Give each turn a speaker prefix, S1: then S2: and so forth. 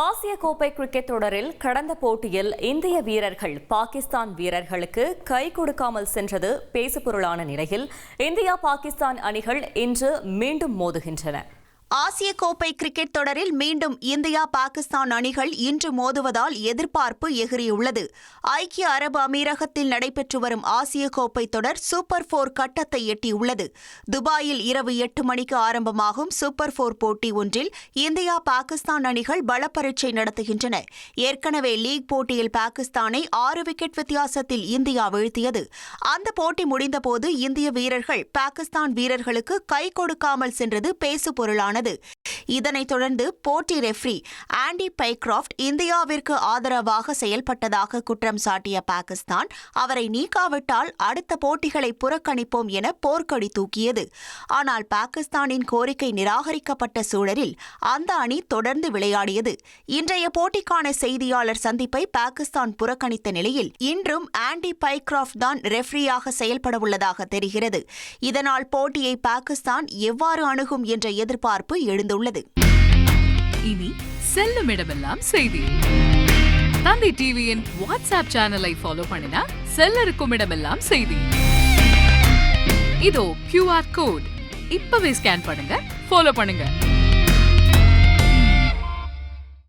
S1: ஆசிய கோப்பை கிரிக்கெட் தொடரில் கடந்த போட்டியில் இந்திய வீரர்கள் பாகிஸ்தான் வீரர்களுக்கு கை கொடுக்காமல் சென்றது பேசுபொருளான நிலையில் இந்தியா பாகிஸ்தான் அணிகள் இன்று மீண்டும் மோதுகின்றன.
S2: ஆசிய கோப்பை கிரிக்கெட் தொடரில் மீண்டும் இந்தியா பாகிஸ்தான் அணிகள் இன்று மோதுவதால் எதிர்பார்ப்பு எகிரியுள்ளது ஐக்கிய அரபு அமீரகத்தில் நடைபெற்று வரும் ஆசிய கோப்பை தொடர் சூப்பர் போர் கட்டத்தை எட்டியுள்ளது. துபாயில் இரவு எட்டு மணிக்கு ஆரம்பமாகும் சூப்பர் போர் போட்டி ஒன்றில் இந்தியா பாகிஸ்தான் அணிகள் பலப்பரீட்சை நடத்துகின்றன. ஏற்கனவே லீக் போட்டியில் பாகிஸ்தானை ஆறு விக்கெட் வித்தியாசத்தில் இந்தியா வீழ்த்தியது. அந்த போட்டி முடிந்தபோது இந்திய வீரர்கள் பாகிஸ்தான் வீரர்களுக்கு கை கொடுக்காமல் சென்றது பேசுபொருளானது இதனைத் தொடர்ந்து போட்டி ரெஃப்ரி ஆண்டி பைக்ராஃப்ட் இந்தியாவிற்கு ஆதரவாக செயல்பட்டதாக குற்றம் சாட்டிய பாகிஸ்தான் அவரை நீக்காவிட்டால் அடுத்த போட்டிகளை புறக்கணிப்போம் என போர்க்கொடி தூக்கியது. ஆனால் பாகிஸ்தானின் கோரிக்கை நிராகரிக்கப்பட்ட சூழலில் அந்த அணி தொடர்ந்து விளையாடியது. இன்றைய போட்டிக்கான செய்தியாளர் சந்திப்பை பாகிஸ்தான் புறக்கணித்த நிலையில் இன்றும் ஆண்டி பைக்ராஃப்ட் தான் ரெஃப்ரியாக செயல்படவுள்ளதாக தெரிகிறது. இதனால் போட்டியை பாகிஸ்தான் எவ்வாறு அணுகும் என்ற எதிர்பார்ப்பு எழுந்துள்ளது.
S3: இனி செல்லும் இடமெல்லாம் செய்தி. தந்தி டிவியின் வாட்ஸ்அப் சேனலை ஃபாலோ பண்ணினா செல்ல இருக்கும் இடமெல்லாம் செய்தி. இதோ கியூஆர் கோட் இப்பவே ஸ்கேன் பண்ணுங்க ஃபாலோ பண்ணுங்க.